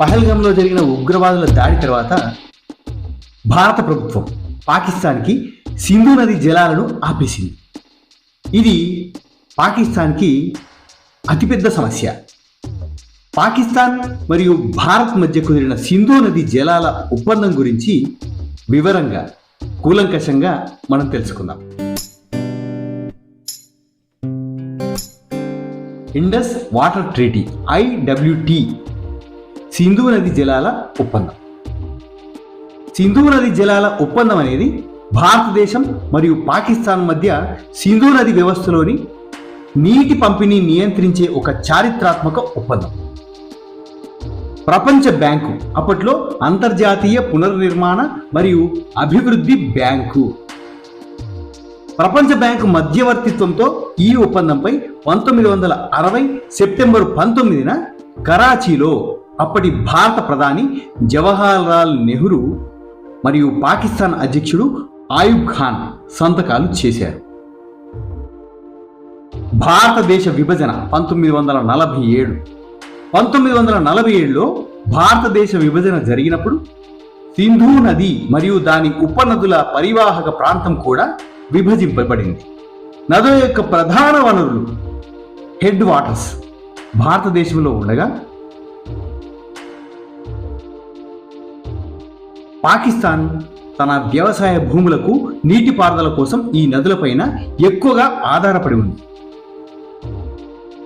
పహల్గంలో జరిగిన ఉగ్రవాదుల దాడి తర్వాత భారత ప్రభుత్వం పాకిస్తాన్కి సింధు నది జలాలను ఆపేసింది. ఇది పాకిస్తాన్కి అతిపెద్ద సమస్య. పాకిస్తాన్ మరియు భారత్ మధ్య కుదిరిన సింధు నది జలాల ఒప్పందం గురించి వివరంగా కూలంకషంగా మనం తెలుసుకుందాం. Indus water treaty IWT Sindhu నది జలాల ఒప్పందం. సింధు నది జలాల ఒప్పందం అనేది భారతదేశం మరియు పాకిస్తాన్ మధ్య సింధు నది వ్యవస్థలోని నీటి పంపిణీ నియంత్రించే ఒక చారిత్రాత్మక ఒప్పందం. ప్రపంచ బ్యాంకు అప్పట్లో అంతర్జాతీయ పునర్నిర్మాణ మరియు అభివృద్ధి బ్యాంకు. ప్రపంచ బ్యాంకు మధ్యవర్తిత్వంతో ఈ ఒప్పందంపై పంతొమ్మిది వందల అరవై సెప్టెంబర్ పంతొమ్మిదిన కరాచీలో అప్పటి భారత ప్రధాని జవహర్లాల్ నెహ్రూ మరియు పాకిస్తాన్ అధ్యక్షుడు ఆయుబ్ ఖాన్ సంతకాలు చేశారు. భారతదేశ విభజన పంతొమ్మిది వందల నలభై ఏడు. పంతొమ్మిది వందల నలభై ఏడులో భారతదేశ విభజన జరిగినప్పుడు సింధు నది మరియు దాని ఉపనదుల పరివాహక ప్రాంతం కూడా విభజింపబడింది. నదుల యొక్క ప్రధాన వనరులు హెడ్ వాటర్స్ భారతదేశంలో ఉండగా పాకిస్తాన్ తన వ్యవసాయ భూములకు నీటిపారుదల కోసం ఈ నదులపైన ఎక్కువగా ఆధారపడి ఉంది.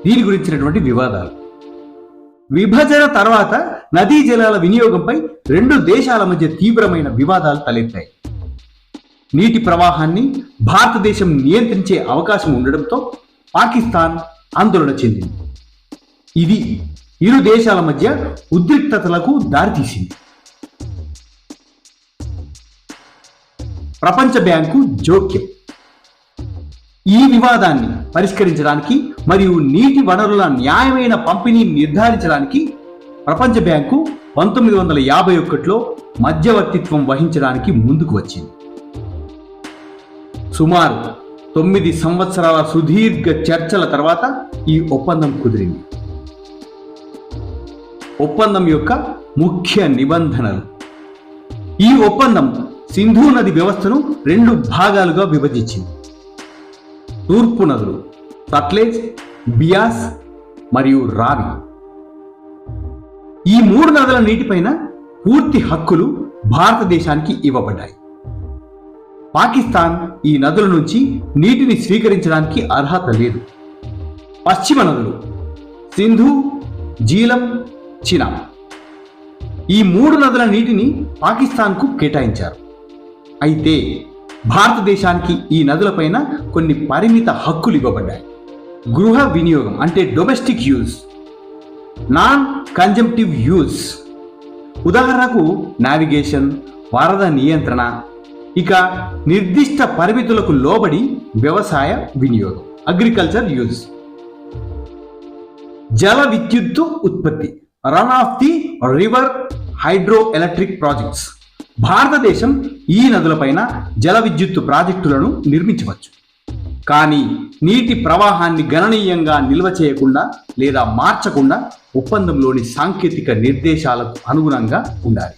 దీని గురించినటువంటి వివాదాలు. విభజన తర్వాత నదీ జలాల వినియోగంపై రెండు దేశాల మధ్య తీవ్రమైన వివాదాలు తలెత్తాయి. నీటి ప్రవాహాన్ని భారతదేశం నియంత్రించే అవకాశం ఉండడంతో పాకిస్తాన్ ఆందోళన చెందింది. ఇది ఇరు దేశాల మధ్య ఉద్రిక్తతలకు దారితీసింది. ప్రపంచ బ్యాంకు జోక్యం. ఈ వివాదాన్ని పరిష్కరించడానికి మరియు నీటి వనరుల న్యాయమైన పంపిణీని నిర్ధారించడానికి ప్రపంచ బ్యాంకు పంతొమ్మిది వందల యాభై ఒకటిలో మధ్యవర్తిత్వం వహించడానికి ముందుకు వచ్చింది. సుమారు తొమ్మిది సంవత్సరాల సుదీర్ఘ చర్చల తర్వాత ఈ ఒప్పందం కుదిరింది. ఒప్పందం యొక్క ముఖ్య నిబంధనలు. ఈ ఒప్పందం సింధు నది వ్యవస్థను రెండు భాగాలుగా విభజించింది. తూర్పు నదులు సట్లేజ్ బియాస్ మరియు రావి. ఈ మూడు నదుల నీటిపైన పూర్తి హక్కులు భారతదేశానికి ఇవ్వబడ్డాయి. పాకిస్తాన్ ఈ నదుల నుంచి నీటిని స్వీకరించడానికి అర్హత లేదు. పశ్చిమ నదులు సింధు జీలం చినా. ఈ మూడు నదుల నీటిని పాకిస్తాన్కు కేటాయించారు. అయితే భారతదేశానికి ఈ నదులపైన కొన్ని పరిమిత హక్కులు ఇవ్వబడ్డాయి. గృహ వినియోగం అంటే domestic use non consumptive use ఉదాహరణకు నావిగేషన్ వరద నియంత్రణ ఇక నిర్దిష్ట పరిమితులకు లోబడి వ్యవసాయ వినియోగం అగ్రికల్చర్ యూజ్ జల విద్యుత్తు ఉత్పత్తి run of the river hydro electric projects భారతదేశం ఈ నదులపైన జల విద్యుత్తు ప్రాజెక్టులను నిర్మించవచ్చు. కానీ నీటి ప్రవాహాన్ని గణనీయంగా నిల్వ చేయకుండా లేదా మార్చకుండా ఒప్పందంలోని సాంకేతిక నిర్దేశాలకు అనుగుణంగా ఉండాలి.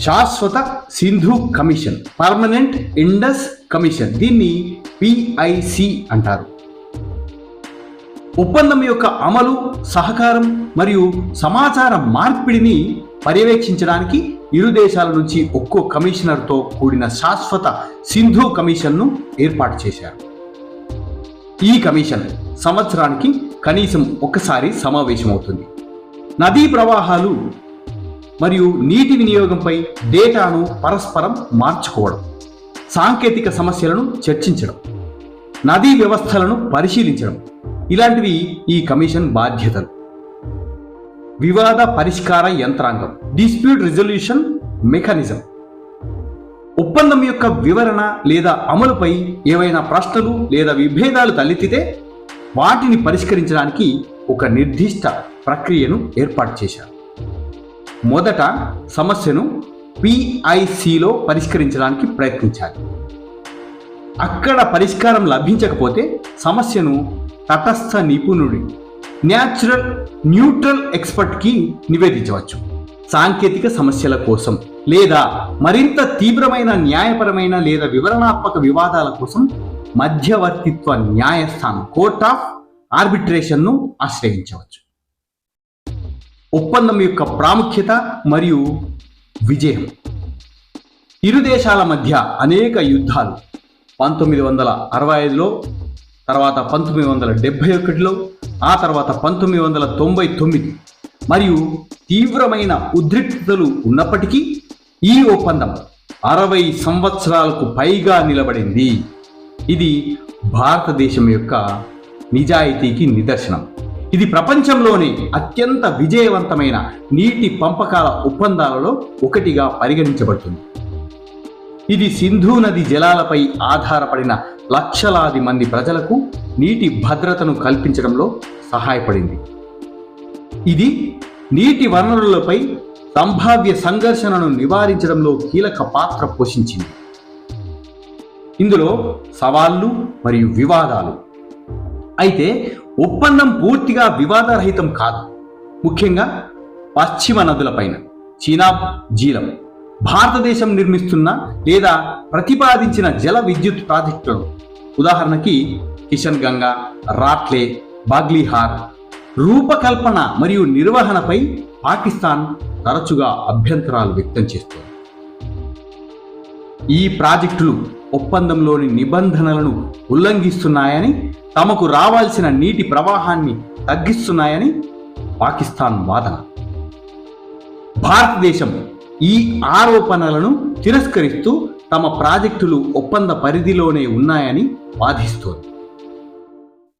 శాశ్వత Sindhu commission permanent Indus commission దీన్ని పిఐసి అంటారు. ఒప్పందం యొక్క అమలు సహకారం మరియు సమాచార మార్పిడిని పర్యవేక్షించడానికి ఇరు దేశాల నుంచి ఒక్కో కమిషనర్తో కూడిన శాశ్వత సింధు కమిషన్ను ఏర్పాటు చేశారు. ఈ కమిషన్ సంవత్సరానికి కనీసం ఒకసారి సమావేశమవుతుంది. నదీ ప్రవాహాలు మరియు నీటి వినియోగంపై డేటాను పరస్పరం మార్చుకోవడం సాంకేతిక సమస్యలను చర్చించడం నదీ వ్యవస్థలను పరిశీలించడం ఇలాంటివి ఈ కమిషన్ బాధ్యతలు. వివాద పరిష్కార యంత్రాంగం. డిస్ప్యూట్ రిజల్యూషన్ మెకానిజం ఒప్పందం యొక్క వివరణ లేదా అమలుపై ఏవైనా ప్రశ్నలు లేదా విభేదాలు తలెత్తితే వాటిని పరిష్కరించడానికి ఒక నిర్దిష్ట ప్రక్రియను ఏర్పాటు చేశారు. మొదట సమస్యను పిఐసిలో పరిష్కరించడానికి ప్రయత్నించాలి. అక్కడ పరిష్కారం లభించకపోతే సమస్యను తటస్థ నిపుణుడి న్యాచురల్ న్యూట్రల్ ఎక్స్పర్ట్కి నివేదించవచ్చు. సాంకేతిక సమస్యల కోసం లేదా మరింత తీవ్రమైన న్యాయపరమైన లేదా వివరణాత్మక వివాదాల కోసం మధ్యవర్తిత్వ న్యాయస్థానం కోర్ట్ ఆఫ్ ఆర్బిట్రేషన్ను ఆశ్రయించవచ్చు. ఒప్పందం యొక్క ప్రాముఖ్యత మరియు విజయం. ఇరు దేశాల మధ్య అనేక యుద్ధాలు. పంతొమ్మిది వందల అరవై ఐదులో తర్వాత పంతొమ్మిది వందల డెబ్భై ఒకటిలో ఆ తర్వాత పంతొమ్మిది వందల తొంభై తొమ్మిది మరియు తీవ్రమైన ఉద్రిక్తతలు ఉన్నప్పటికీ ఈ ఒప్పందం అరవై సంవత్సరాలకు పైగా నిలబడింది. ఇది భారతదేశం యొక్క నిజాయితీకి నిదర్శనం. ఇది ప్రపంచంలోనే అత్యంత విజయవంతమైన నీటి పంపకాల ఒప్పందాలలో ఒకటిగా పరిగణించబడుతుంది. ఇది సింధు నది జలాలపై ఆధారపడిన లక్షలాది మంది ప్రజలకు నీటి భద్రతను కల్పించడంలో సహాయపడింది. ఇది నీటి వనరులపై సంభావ్య సంఘర్షణను నివారించడంలో కీలక పాత్ర పోషించింది. ఇందులో సవాళ్ళు మరియు వివాదాలు. అయితే ఒప్పందం పూర్తిగా వివాదరహితం కాదు. ముఖ్యంగా పశ్చిమ నదులపైన చీనాబ్ జీలం భారతదేశం నిర్మిస్తున్న లేదా ప్రతిపాదించిన జల విద్యుత్ ప్రాజెక్టులు ఉదాహరణకి కిషన్ గంగా రాట్లే బాగ్లీహార్ రూపకల్పన మరియు నిర్వహణపై పాకిస్తాన్ తరచుగా అభ్యంతరాలు వ్యక్తం చేస్తోంది. ఈ ప్రాజెక్టులు ఒప్పందంలోని నిబంధనలను ఉల్లంఘిస్తున్నాయని తమకు రావాల్సిన నీటి ప్రవాహాన్ని తగ్గిస్తున్నాయని పాకిస్తాన్ వాదన. భారతదేశం ఈ ఆరోపణలను తిరస్కరిస్తూ తమ ప్రాజెక్టులు ఒప్పంద పరిధిలోనే ఉన్నాయని వాదిస్తోంది.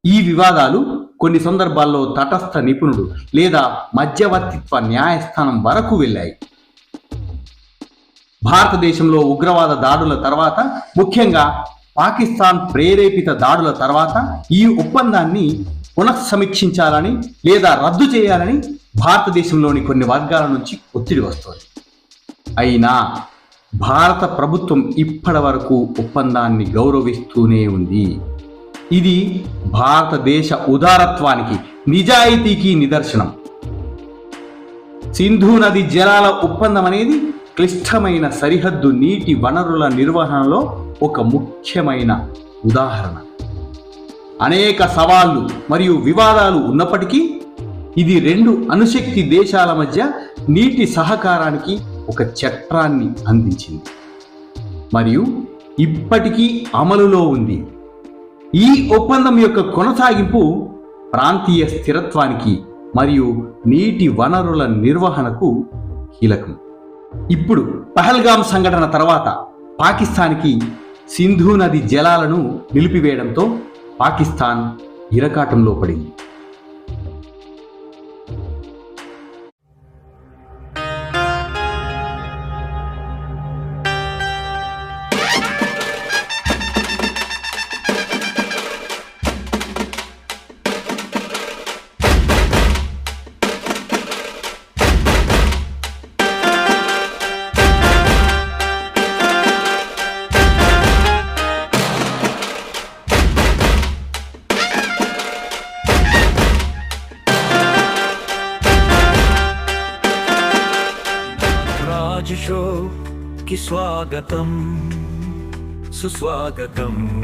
ఈ వివాదాలు కొన్ని సందర్భాల్లో తటస్థ నిపుణుడు లేదా మధ్యవర్తిత్వ న్యాయస్థానం వరకు వెళ్ళాయి. భారతదేశంలో ఉగ్రవాద దాడుల తర్వాత ముఖ్యంగా పాకిస్తాన్ ప్రేరేపిత దాడుల తర్వాత ఈ ఒప్పందాన్ని పునఃసమీక్షించాలని లేదా రద్దు చేయాలని భారతదేశంలోని కొన్ని వర్గాల నుంచి ఒత్తిడి వస్తుంది. అయినా భారత ప్రభుత్వం ఇప్పటి వరకు ఒప్పందాన్ని గౌరవిస్తూనే ఉంది. ఇది భారతదేశ ఉదారత్వానికి నిజాయితీకి నిదర్శనం. సింధు నది జలాల ఒప్పందం అనేది క్లిష్టమైన సరిహద్దు నీటి వనరుల నిర్వహణలో ఒక ముఖ్యమైన ఉదాహరణ. అనేక సవాళ్ళు మరియు వివాదాలు ఉన్నప్పటికీ ఇది రెండు అణుశక్తి దేశాల మధ్య నీటి సహకారానికి ఒక చట్టాన్ని అందించింది. మరియు ఇప్పటికీ అమలులో ఉంది. ఈ ఒప్పందం యొక్క కొనసాగింపు ప్రాంతీయ స్థిరత్వానికి మరియు నీటి వనరుల నిర్వహణకు కీలకం. ఇప్పుడు పహల్గామ్ సంఘటన తర్వాత పాకిస్తాన్కి సింధు నది జలాలను నిలిపివేయడంతో పాకిస్తాన్ ఇరకాటంలో పడింది. కి స్వాగతం. సుస్వాగతం.